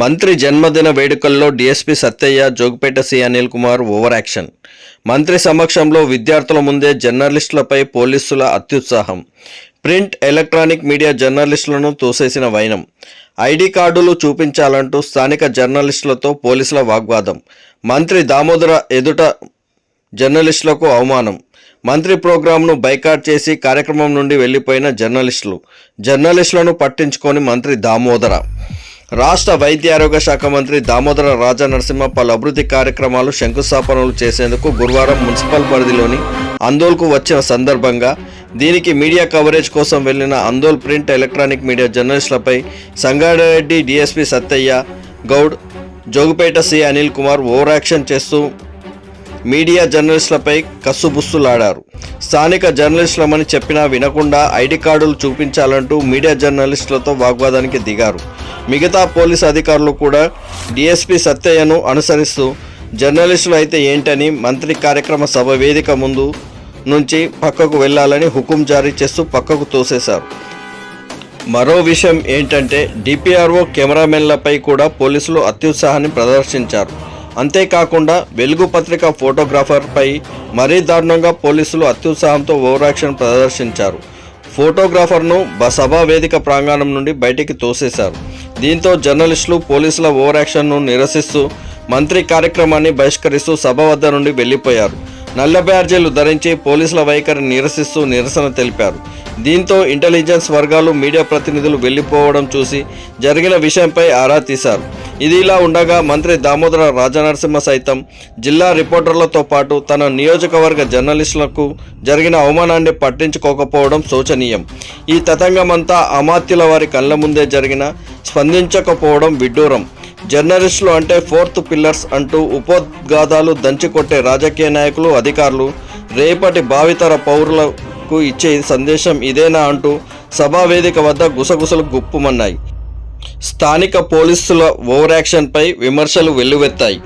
మంత్రి జన్మదిన వేడుకల్లో DSP Sattaiah Jogipet C Anil Kumar over action. మంత్రి సమక్షంలో విద్యార్థుల ముందే జర్నలిస్టులపై పోలీసుల అత్యుత్సాహం. ప్రింట్ ఎలక్ట్రానిక్ మీడియా జర్నలిస్టులను తోసేసిన వైనం. ఐడి కార్డులు చూపించాలంటూ స్థానిక జర్నలిస్టులతో పోలీసుల వాగ్వాదం. మంత్రి దామోదర ఎదుట జర్నలిస్టులకు అవమానం. మంత్రి ప్రోగ్రాంను బైకాట్ చేసి కార్యక్రమం నుండి వెళ్ళిపోయిన జర్నలిస్టులు. జర్నలిస్టులను పట్టించుకొని మంత్రి దామోదర రాష్ట్ర వైద్య ఆరోగ్య శాఖ మంత్రి దామోదర రాజా నరసింహ పలు అభివృద్ధి కార్యక్రమాలు శంకుస్థాపనలు చేసేందుకు గురువారం మున్సిపల్ పరిధిలోని అందోల్కు వచ్చిన సందర్భంగా దీనికి మీడియా కవరేజ్ కోసం వెళ్ళిన Andole print electronic media జర్నలిస్టులపై Sangareddy DSP Sattaiah Goud Jogupeta C Anil Kumar over action చేస్తూ మీడియా జర్నలిస్టులపై కస్సుబుస్సులాడారు స్థానిక జర్నలిస్టులమని చెప్పినా వినకుండా ఐడి కార్డులు చూపించాలంటూ మీడియా జర్నలిస్టులతో వాగ్వాదానికి దిగారు. మిగతా పోలీసు అధికారులు కూడా డిఎస్పీ సత్యయ్యను అనుసరిస్తూ జర్నలిస్టులు అయితే ఏంటని మంత్రి కార్యక్రమ సభ వేదిక ముందు నుంచి పక్కకు వెళ్ళాలని హుకుం జారీ చేస్తూ పక్కకు తోసేశారు. మరో విషయం ఏంటంటే డిపిఆర్ఓ కెమెరామెన్లపై కూడా పోలీసులు అత్యుత్సాహాన్ని ప్రదర్శించారు. అంతేకాకుండా వెలుగు పత్రిక ఫోటోగ్రాఫర్పై మరీ దారుణంగా పోలీసులు అత్యుత్సాహంతో ఓవరాక్షన్ ప్రదర్శించారు. ఫోటోగ్రాఫర్ను సభా వేదిక ప్రాంగణం నుండి బయటికి తోసేశారు. దీంతో జర్నలిస్టులు పోలీసుల ఓవరాక్షన్ను నిరసిస్తూ మంత్రి కార్యక్రమాన్ని బహిష్కరిస్తూ సభ వద్ద నుండి వెళ్ళిపోయారు. నల్ల బ్యాడ్జీలు ధరించి పోలీసుల వైఖరిని నిరసిస్తూ నిరసన తెలిపారు. దీంతో ఇంటెలిజెన్స్ వర్గాలు మీడియా ప్రతినిధులు వెళ్ళిపోవడం చూసి జరిగిన విషయంపై ఆరా తీశారు. ఇది ఇలా ఉండగా మంత్రి దామోదర రాజనరసింహ సైతం జిల్లా రిపోర్టర్లతో పాటు తన నియోజకవర్గ జర్నలిస్టులకు జరిగిన అవమానాన్ని పట్టించుకోకపోవడం శోచనీయం. ఈ తతంగమంతా అమాత్యుల వారి కళ్ళ ముందే జరిగిన స్పందించకపోవడం విడ్డూరం. జర్నలిస్టులు అంటే ఫోర్త్ పిల్లర్స్ అంటూ ఉపోద్ఘాతాలు దంచికొట్టే రాజకీయ నాయకులు అధికారులు రేపటి భావితర పౌరులకు ఇచ్చే సందేశం ఇదేనా అంటూ సభా వేదిక వద్ద గుసగుసలు గుప్పుమన్నాయి. స్థానిక పోలీసుల ఓవర్ యాక్షన్పై విమర్శలు వెల్లువెత్తాయి.